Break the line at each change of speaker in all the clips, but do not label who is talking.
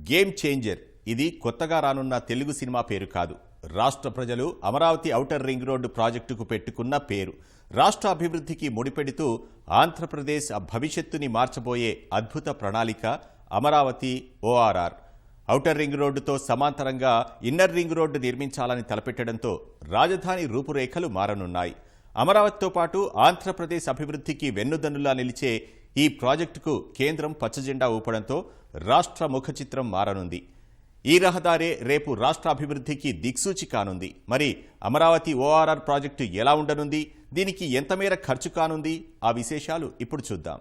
Game changer. ఇది కొత్తగా రానున్న తెలుగు సినిమా పేరు కాదు. రాష్ట్ర ప్రజలు అమరావతి ఔటర్ రింగ్ రోడ్డు ప్రాజెక్టుకు పెట్టుకున్న పేరు. రాష్ట్ర అభివృద్ధికి ముడిపెడుతూ ఆంధ్రప్రదేశ్ భవిష్యత్తుని మార్చబోయే అద్భుత ప్రణాళిక అమరావతి ఓఆర్ఆర్ ఔటర్ రింగ్ రోడ్డుతో సమాంతరంగా ఇన్నర్ రింగ్ రోడ్డు నిర్మించాలని తలపెట్టడంతో రాజధాని రూపురేఖలు మారనున్నాయి. అమరావతితో పాటు ఆంధ్రప్రదేశ్ అభివృద్ధికి వెన్నుదన్నులా నిలిచే ఈ ప్రాజెక్టుకు కేంద్రం పచ్చజెండా ఊపడంతో రాష్ట్ర ముఖచిత్రం మారనుంది. ఈ రహదారే రేపు రాష్ట్ర అభివృద్ధికి దిక్సూచి కానుంది. మరి అమరావతి ఓఆర్ఆర్ ప్రాజెక్టు ఎలా ఉండనుంది? దీనికి ఎంతమేర ఖర్చు కానుంది? ఆ విశేషాలు ఇప్పుడు చూద్దాం.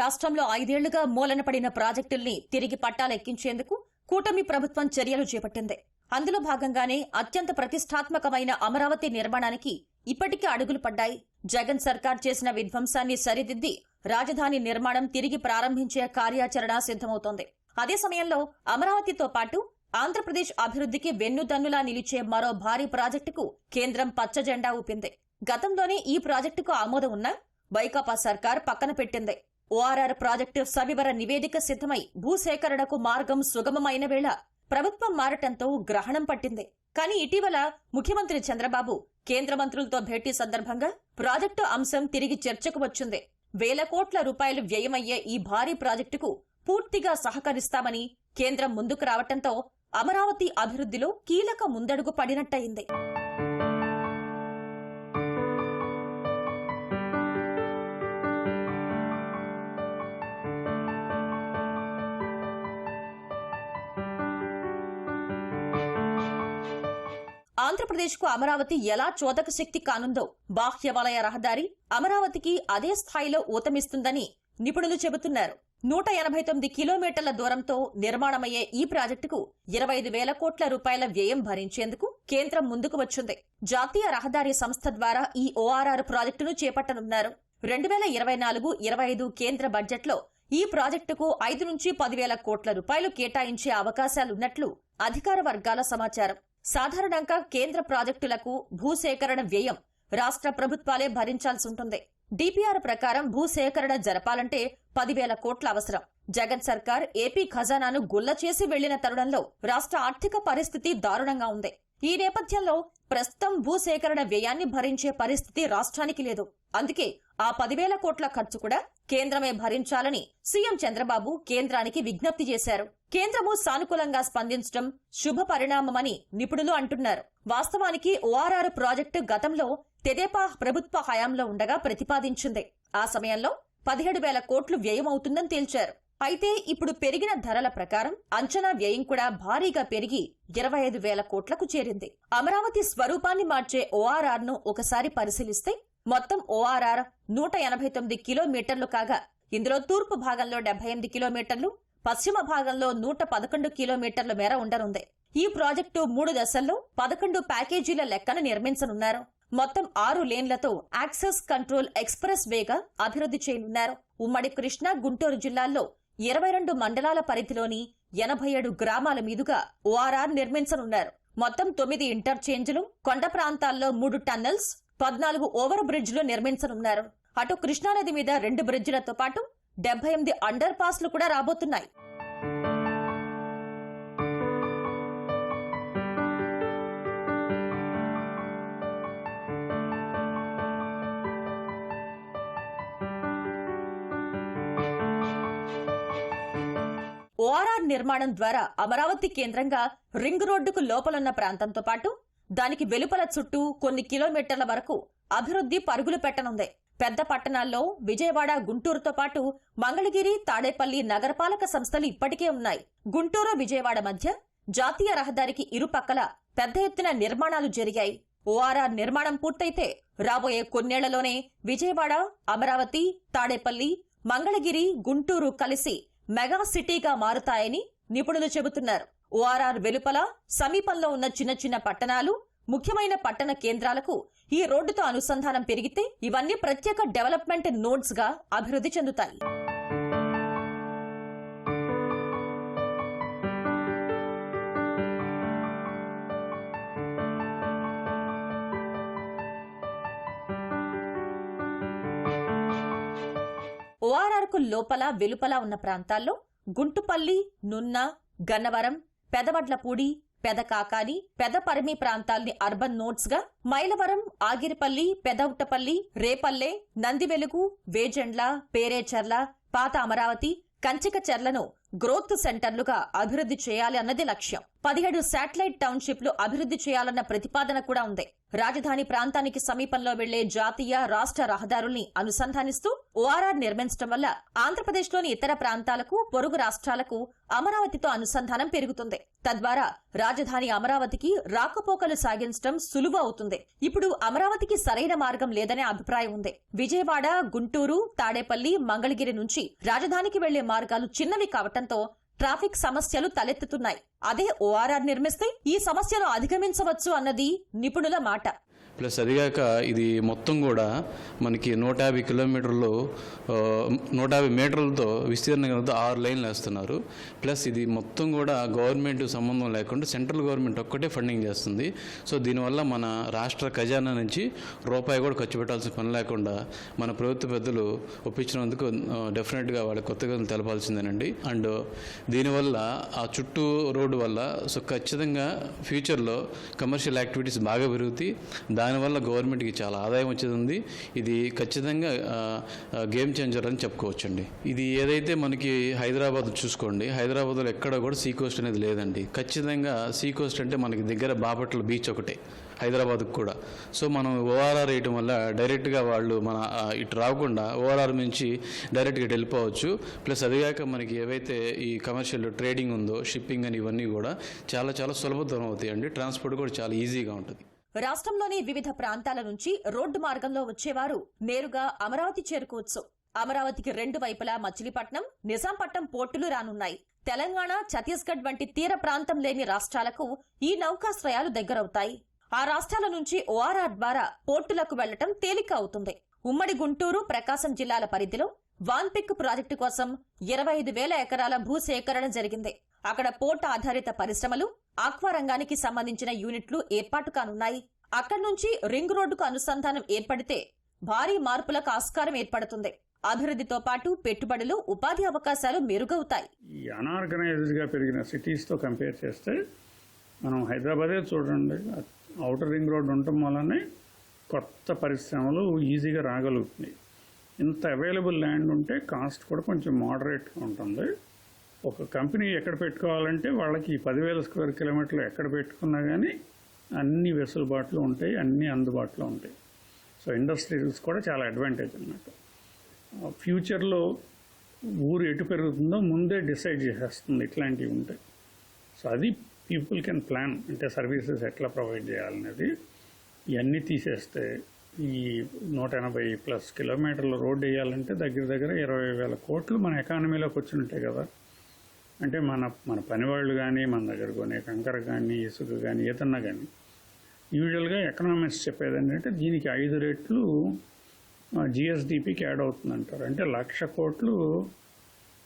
రాష్ట్రంలో ఐదేళ్ళుగా మూలనపడిన ప్రాజెక్టుల్ని తిరిగి పట్టాలెక్కించేందుకు కూటమి ప్రభుత్వం చర్యలు చేపట్టింది. అందులో భాగంగానే అత్యంత ప్రతిష్టాత్మకమైన అమరావతి నిర్మాణానికి ఇప్పటికే అడుగులు పడ్డాయి. జగన్ సర్కార్ చేసిన విధ్వంసాన్ని సరిదిద్ది రాజధాని నిర్మాణం తిరిగి ప్రారంభించే కార్యాచరణ సిద్ధమవుతోంది. అదే సమయంలో అమరావతితో పాటు ఆంధ్రప్రదేశ్ అభివృద్ధికి వెన్నుదన్నులా నిలిచే మరో భారీ ప్రాజెక్టుకు కేంద్రం పచ్చజెండా ఊపింది. గతంలోనే ఈ ప్రాజెక్టుకు ఆమోదం ఉన్నా వైకాపా సర్కార్ పక్కన పెట్టింది. ఓఆర్ఆర్ ప్రాజెక్టు సవివర నివేదిక సిద్ధమై భూసేకరణకు మార్గం సుగమమైన వేళ ప్రభుత్వం మారటంతో గ్రహణం పట్టింది. కానీ ఇటీవల ముఖ్యమంత్రి చంద్రబాబు కేంద్ర మంత్రులతో భేటీ సందర్భంగా ప్రాజెక్టు అంశం తిరిగి చర్చకు వచ్చింది. వేల కోట్ల రూపాయలు వ్యయమయ్యే ఈ భారీ ప్రాజెక్టుకు పూర్తిగా సహకరిస్తామని కేంద్రం ముందుకు రావటంతో అమరావతి అభివృద్ధిలో కీలక ముందడుగు పడినట్టయింది. ఆంధ్రప్రదేశ్కు అమరావతి ఎలా చోదక శక్తి కానుందో బాహ్య వలయ రహదారి అమరావతికి అదే స్థాయిలో ఊతమిస్తుందని నిపుణులు చెబుతున్నారు. నూట ఎనభై తొమ్మిది కిలోమీటర్ల దూరంతో నిర్మాణమయ్యే ఈ ప్రాజెక్టుకు ఇరవై ఐదు వేల కోట్ల రూపాయల వ్యయం భరించేందుకు కేంద్రం ముందుకు వచ్చింది. జాతీయ రహదారి సంస్థ ద్వారా ఈ ఓఆర్ఆర్ ప్రాజెక్టును చేపట్టనున్నారు. రెండు వేల ఇరవై నాలుగు ఇరవై ఐదు కేంద్ర బడ్జెట్లో ఈ ప్రాజెక్టుకు ఐదు నుంచి పదివేల కోట్ల రూపాయలు కేటాయించే అవకాశాలున్నట్లు అధికార వర్గాల సమాచారం. సాధారణంగా కేంద్ర ప్రాజెక్టులకు భూసేకరణ వ్యయం రాష్ట్ర ప్రభుత్వాలే భరించాల్సి ఉంటుంది. డిపిఆర్ ప్రకారం భూసేకరణ జరపాలంటే పదివేల కోట్ల అవసరం. జగన్ సర్కార్ ఏపీ ఖజానాను గుల్ల చేసి వెళ్ళిన తరుణంలో రాష్ట్ర ఆర్థిక పరిస్థితి దారుణంగా ఉంది. ఈ నేపథ్యంలో ప్రస్తుతం భూసేకరణ వ్యయాన్ని భరించే పరిస్థితి రాష్ట్రానికి లేదు. అందుకే ఆ పదివేల కోట్ల ఖర్చు కూడా కేంద్రమే భరించాలని సీఎం చంద్రబాబు కేంద్రానికి విజ్ఞప్తి చేశారు. కేంద్రము సానుకూలంగా స్పందించడం శుభ పరిణామమని నిపుణులు అంటున్నారు. వాస్తవానికి ఓఆర్ఆర్ ప్రాజెక్టు గతంలో తెదేపా ప్రభుత్వ హయాంలో ఉండగా ప్రతిపాదించింది. ఆ సమయంలో పదిహేడు వేల కోట్లు వ్యయమవుతుందని తేల్చారు. అయితే ఇప్పుడు పెరిగిన ధరల ప్రకారం అంచనా వ్యయం కూడా భారీగా పెరిగి ఇరవై ఐదు వేల కోట్లకు చేరింది. అమరావతి స్వరూపాన్ని మార్చే ఓఆర్ఆర్ను ఒకసారి పరిశీలిస్తే మొత్తం ఓఆర్ఆర్ నూట ఎనభై తొమ్మిది కిలోమీటర్లు కాగా ఇందులో తూర్పు భాగంలో డెబ్బై ఎనిమిది కిలోమీటర్లు పశ్చిమ భాగంలో నూట పదకొండు కిలోమీటర్ల మేర ఉండనుంది. ఈ ప్రాజెక్టు మూడు దశల్లో పదకొండు ప్యాకేజీల లెక్కన నిర్మించనున్నారు. మొత్తం ఆరు లేన్లతో యాక్సెస్ కంట్రోల్ ఎక్స్ప్రెస్ వేగా అభివృద్ధి చేయనున్నారు. ఉమ్మడి కృష్ణా గుంటూరు జిల్లాల్లో ఇరవై రెండు మండలాల పరిధిలోని ఎనభై ఏడు గ్రామాల మీదుగా ఓఆర్ఆర్ నిర్మించనున్నారు. మొత్తం తొమ్మిది ఇంటర్చేంజ్లు కొండ ప్రాంతాల్లో మూడు టన్నెల్స్ పద్నాలుగు ఓవర్ బ్రిడ్జ్లు నిర్మించనున్నారు. అటు కృష్ణానది మీద రెండు బ్రిడ్జ్లతో పాటు డెబ్బై ఎనిమిది అండర్ పాస్లు కూడా రాబోతున్నాయి. ఓఆర్ఆర్ నిర్మాణం ద్వారా అమరావతి కేంద్రంగా రింగ్ రోడ్డుకు లోపలున్న ప్రాంతంతో పాటు దానికి వెలుపల చుట్టూ కొన్ని కిలోమీటర్ల వరకు అభివృద్ధి పరుగులు పెట్టనుంది. పెద్ద పట్టణాల్లో విజయవాడ గుంటూరుతో పాటు మంగళగిరి తాడేపల్లి నగరపాలక సంస్థలు ఇప్పటికే ఉన్నాయి. గుంటూరు విజయవాడ మధ్య జాతీయ రహదారికి ఇరుపక్కల పెద్ద ఎత్తున నిర్మాణాలు జరిగాయి. ఓఆర్ఆర్ నిర్మాణం పూర్తయితే రాబోయే కొన్నేళ్ళలోనే విజయవాడ అమరావతి తాడేపల్లి మంగళగిరి గుంటూరు కలిసి మెగా సిటీగా మారుతాయని నిపుణులు చెబుతున్నారు. ఓఆర్ఆర్ వెలుపల సమీపంలో ఉన్న చిన్న చిన్న పట్టణాలు ముఖ్యమైన పట్టణ కేంద్రాలకు ఈ రోడ్డుతో అనుసంధానం పెరిగితే ఇవన్నీ ప్రత్యేక డెవలప్మెంట్ నోడ్స్గా అభివృద్ధి చెందుతాయి. లోపల వెలుపల ఉన్న ప్రాంతాల్లో గుంటుపల్లి నున్న గన్నవరం పెదవడ్లపూడి పెదకాకాని పెదపరిమి ప్రాంతాల్ని అర్బన్ నోట్స్గా మైలవరం ఆగిరిపల్లి పెదవుట్టపల్లి రేపల్లె నందివెలుగు వేజెండ్ల పేరేచర్ల పాత అమరావతి కంచిక చెర్లను గ్రోత్ సెంటర్లుగా అభివృద్ధి చేయాలి అన్నది లక్ష్యం. పదిహేడు శాటిలైట్ టౌన్షిప్లు అభివృద్ధి చేయాలన్న ప్రతిపాదన కూడా ఉంది. రాజధాని ప్రాంతానికి సమీపంలో వెళ్ళే జాతీయ రాష్ట్ర రహదారుల్ని అనుసంధానిస్తూ ఓఆర్ఆర్ నిర్మించడం వల్ల ఆంధ్రప్రదేశ్లోని ఇతర ప్రాంతాలకు పొరుగు రాష్ట్రాలకు అమరావతితో అనుసంధానం పెరుగుతుంది. తద్వారా రాజధాని అమరావతికి రాకపోకలు సాగించడం సులువు అవుతుంది. ఇప్పుడు అమరావతికి సరైన మార్గం లేదనే అభిప్రాయం ఉంది. విజయవాడ గుంటూరు తాడేపల్లి మంగళగిరి నుంచి రాజధానికి వెళ్ళే మార్గాలు చిన్నవి కావటంతో ట్రాఫిక్ సమస్యలు తలెత్తుతున్నాయి. అదే ఓఆర్ఆర్ నిర్మిస్తే ఈ సమస్యను అధిగమించవచ్చు అన్నది నిపుణుల మాట.
ప్లస్ అదిగాక ఇది మొత్తం కూడా మనకి నూట యాభై కిలోమీటర్లు నూట యాభై మీటర్లతో విస్తీర్ణ కనుక ఆరు లైన్లు వేస్తున్నారు. ప్లస్ ఇది మొత్తం కూడా గవర్నమెంట్ సంబంధం లేకుండా సెంట్రల్ గవర్నమెంట్ ఒక్కటే ఫండింగ్ చేస్తుంది. సో దీనివల్ల మన రాష్ట్ర ఖజానా నుంచి రూపాయి కూడా ఖర్చు పెట్టాల్సిన పని లేకుండా మన ప్రభుత్వ పెద్దలు ఒప్పించినందుకు డెఫినెట్గా వాళ్ళ కొత్తగా తెలపాల్సిందేనండి. అండ్ దీనివల్ల ఆ చుట్టూ రోడ్డు వల్ల సో ఖచ్చితంగా ఫ్యూచర్లో కమర్షియల్ యాక్టివిటీస్ బాగా పెరుగుతాయి. దానివల్ల గవర్నమెంట్కి చాలా ఆదాయం వచ్చేది ఉంది ఇది ఖచ్చితంగా గేమ్ చేంజర్ అని చెప్పుకోవచ్చండి. ఇది ఏదైతే మనకి హైదరాబాద్ చూసుకోండి హైదరాబాద్లో ఎక్కడ కూడా సీ కోస్ట్ అనేది లేదండి. ఖచ్చితంగా సీ కోస్ట్ అంటే మనకి దగ్గర బాపట్ల బీచ్ ఒకటే హైదరాబాద్కు కూడా. సో మనం ఓఆర్ఆర్ వేయటం వల్ల డైరెక్ట్గా వాళ్ళు మన ఇటు రాకుండా ఓఆర్ఆర్ నుంచి డైరెక్ట్గా ఇటు వెళ్ళిపోవచ్చు. ప్లస్ అదిగాక మనకి ఏవైతే ఈ కమర్షియల్ ట్రేడింగ్ ఉందో షిప్పింగ్ అని ఇవన్నీ కూడా చాలా చాలా సులభతరం అవుతాయండి. ట్రాన్స్పోర్ట్ కూడా చాలా ఈజీగా ఉంటుంది.
రాష్ట్రంలోని వివిధ ప్రాంతాల నుంచి రోడ్డు మార్గంలో వచ్చేవారు నేరుగా అమరావతి చేరుకోవచ్చు. అమరావతికి రెండు వైపులా మచిలీపట్నం నిజాంపట్నం పోర్టులు రానున్నాయి. తెలంగాణ ఛత్తీస్గఢ్ వంటి తీర ప్రాంతం లేని రాష్ట్రాలకు ఈ నౌకాశ్రయాలు దగ్గరవుతాయి. ఆ రాష్ట్రాల నుంచి ఓఆర్ఆర్ ద్వారా పోర్టులకు వెళ్ళటం తేలిక అవుతుంది. ఉమ్మడి గుంటూరు ప్రకాశం జిల్లాల పరిధిలో వాన్పిక్ ప్రాజెక్టు కోసం ఇరవై ఐదు వేల ఎకరాల భూసేకరణ జరిగింది. అక్కడ పోర్ట్ ఆధారిత పరిశ్రమలు ఆక్వా రంగానికి సంబంధించిన యూనిట్లు ఏర్పాటు కానున్నాయి. అక్కడి నుంచి రింగ్ రోడ్డుకు అనుసంధానం ఏర్పడితే భారీ మార్పులకు ఆస్కారం ఏర్పడుతుంది. అభివృద్ధితో పాటు పెట్టుబడులు ఉపాధి అవకాశాలు మెరుగవుతాయి.
ఈ అనార్గనైజ్డ్గా పెరిగిన సిటీస్తో కంపేర్ చేస్తే మనం హైదరాబాదే చూడండి. అవుటర్ రింగ్ రోడ్ ఉండటం వల్లనే కొత్త పరిశ్రమలు ఈజీగా రాగలుగుతున్నాయి. ఇంత అవైలబుల్ ల్యాండ్ ఉంటే కాస్ట్ కూడా కొంచెం మోడరేట్గా ఉంటుంది. ఒక కంపెనీ ఎక్కడ పెట్టుకోవాలంటే వాళ్ళకి పదివేల స్క్వేర్ కిలోమీటర్లు ఎక్కడ పెట్టుకున్నా కానీ అన్ని వెసులుబాట్లు ఉంటాయి అన్నీ అందుబాటులో ఉంటాయి. సో ఇండస్ట్రీస్ కూడా చాలా అడ్వాంటేజ్ అన్నమాట ఫ్యూచర్లో ఊరు ఎటు పెరుగుతుందో ముందే డిసైడ్ చేసేస్తుంది ఇట్లాంటివి ఉంటాయి సో అది పీపుల్ కెన్ ప్లాన్ అంటే సర్వీసెస్ ఎట్లా ప్రొవైడ్ చేయాలనేది. ఇవన్నీ తీసేస్తే ఈ నూట ఎనభై ప్లస్ కిలోమీటర్ల రోడ్డు వేయాలంటే దగ్గర దగ్గర ఇరవై వేల కోట్లు మన ఎకానమీలోకి వచ్చినట్టే కదా. అంటే మన మన పనివాళ్ళు కానీ మన దగ్గర కొనే కంకర కానీ ఇసుక కానీ ఏదన్నా కానీ యూజువల్గా ఎకనామిక్స్ చెప్పేది ఏంటంటే దీనికి ఐదు రెట్లు జిఎస్డిపికి యాడ్ అవుతుందంటారు. అంటే లక్ష కోట్లు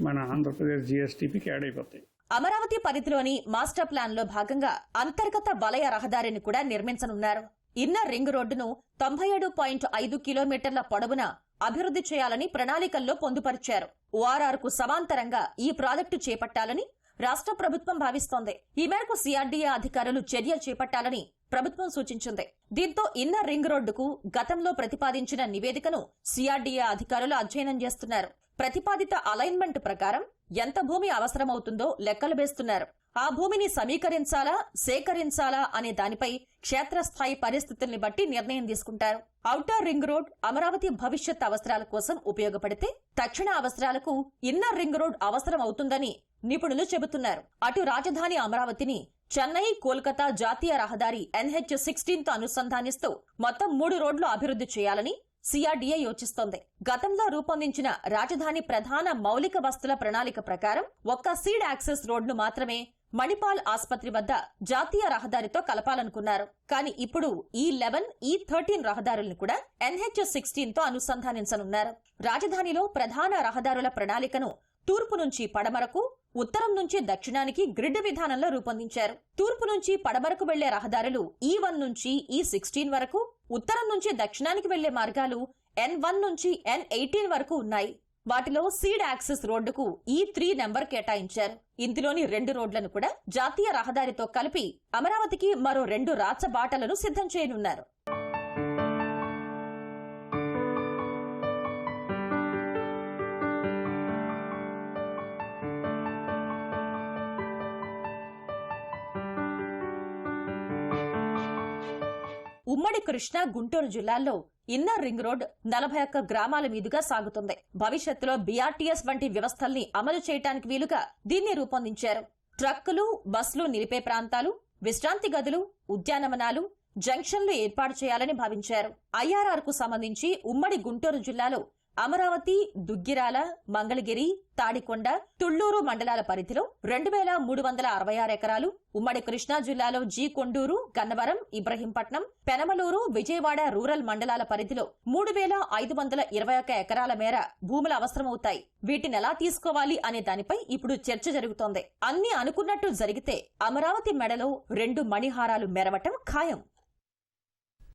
మన ఆంధ్రప్రదేశ్ జిఎస్డిపికి యాడ్ అయిపోతాయి.
అమరావతి పరిధిలోని మాస్టర్ ప్లాన్లో భాగంగా అంతర్గత వలయ రహదారిని కూడా నిర్మించనున్నారు. ఇన్నర్ రింగ్ రోడ్డును తొంభై ఏడు పాయింట్ ఐదు కిలోమీటర్ల పొడవున అభివృద్ధి చేయాలని ప్రణాళికల్లో పొందుపరిచారు. ఓఆర్ఆర్కు సమాంతరంగా ఈ ప్రాజెక్టు చేపట్టాలని రాష్ట్ర ప్రభుత్వం భావిస్తోంది. ఈ మేరకు సిఆర్డీఏ అధికారులు చర్య చేపట్టాలని ప్రభుత్వం సూచించింది. దీంతో ఇన్నర్ రింగ్ రోడ్డుకు గతంలో ప్రతిపాదించిన నివేదికను సిఆర్డీఏ అధికారులు అధ్యయనం చేస్తున్నారు. ప్రతిపాదిత అలైన్మెంట్ ప్రకారం ఎంత భూమి అవసరమవుతుందో లెక్కలు వేస్తున్నారు. ఆ భూమిని సమీకరించాలా సేకరించాలా అనే దానిపై క్షేత్రస్థాయి పరిస్థితుల్ని బట్టి నిర్ణయం తీసుకుంటారు. ఔటర్ రింగ్ రోడ్ అమరావతి భవిష్యత్ అవసరాల కోసం ఉపయోగపడితే తక్షణ అవసరాలకు ఇన్నర్ రింగ్ రోడ్ అవసరం అవుతుందని నిపుణులు చెబుతున్నారు. అటు రాజధాని అమరావతిని చెన్నై కోల్కతా జాతీయ రహదారి ఎన్హెచ్ సిక్స్టీన్తో అనుసంధానిస్తూ మొత్తం మూడు రోడ్లు అభివృద్ధి చేయాలని సిఆర్డీఏ యోచిస్తోంది. గతంలో రూపొందించిన రాజధాని ప్రధాన మౌలిక వస్తుల ప్రణాళిక ప్రకారం ఒక్క సీడ్ యాక్సెస్ రోడ్ను మాత్రమే మణిపాల్ ఆసుపత్రి వద్ద జాతీయ రహదారితో కలపాలనుకున్నారు. కానీ ఇప్పుడు ఈ లెవెన్ ఈ థర్టీన్ రహదారులను కూడా ఎన్హెచ్ సిక్స్టీన్తో అనుసంధానించనున్నారు. రాజధానిలో ప్రధాన రహదారుల ప్రణాళికను తూర్పు నుంచి పడమరకు ఉత్తరం నుంచి దక్షిణానికి గ్రిడ్ విధానంలో రూపొందించారు. తూర్పు నుంచి పడమరకు వెళ్ళే రహదారులు e ఈ వన్ నుంచి e ఈ సిక్స్టీన్ వరకు ఉత్తరం నుంచి దక్షిణానికి వెళ్ళే మార్గాలు ఎన్ వన్ నుంచి ఎన్ ఎయిటీన్ వరకు ఉన్నాయి. వాటిలో సీడ్ యాక్సెస్ రోడ్డుకు e ఈ త్రీ నెంబర్ కేటాయించారు. ఇందులోని రెండు రోడ్లను కూడా జాతీయ రహదారితో కలిపి అమరావతికి మరో రెండు రాచ బాటలను సిద్ధం చేయనున్నారు. ఉమ్మడి కృష్ణా గుంటూరు జిల్లాల్లో ఇన్నర్ రింగ్ రోడ్ నలభై ఒక్క గ్రామాల మీదుగా సాగుతుంది. భవిష్యత్తులో బీఆర్టీఎస్ వంటి వ్యవస్థల్ని అమలు చేయడానికి వీలుగా దీన్ని రూపొందించారు. ట్రక్కులు బస్సులు నిలిపే ప్రాంతాలు విశ్రాంతి గదులు ఉద్యానవనాలు జంక్షన్లు ఏర్పాటు చేయాలని భావించారు. ఐఆర్ఆర్కు సంబంధించి ఉమ్మడి గుంటూరు జిల్లాలో అమరావతి దుగ్గిరాల మంగళగిరి తాడికొండ తుళ్ళూరు మండలాల పరిధిలో రెండు వేల మూడు వందల అరవై ఆరు ఎకరాలు ఉమ్మడి కృష్ణా జిల్లాలో జీ కొండూరు గన్నవరం ఇబ్రహీంపట్నం పెనమలూరు విజయవాడ రూరల్ మండలాల పరిధిలో మూడు వేల ఐదు వందల ఇరవై ఒక్క ఎకరాల మేర భూములు అవసరమవుతాయి. వీటిని ఎలా తీసుకోవాలి అనే దానిపై ఇప్పుడు చర్చ జరుగుతోంది. అన్ని అనుకున్నట్టు జరిగితే అమరావతి మెడలో రెండు మణిహారాలు మెరవటం ఖాయం.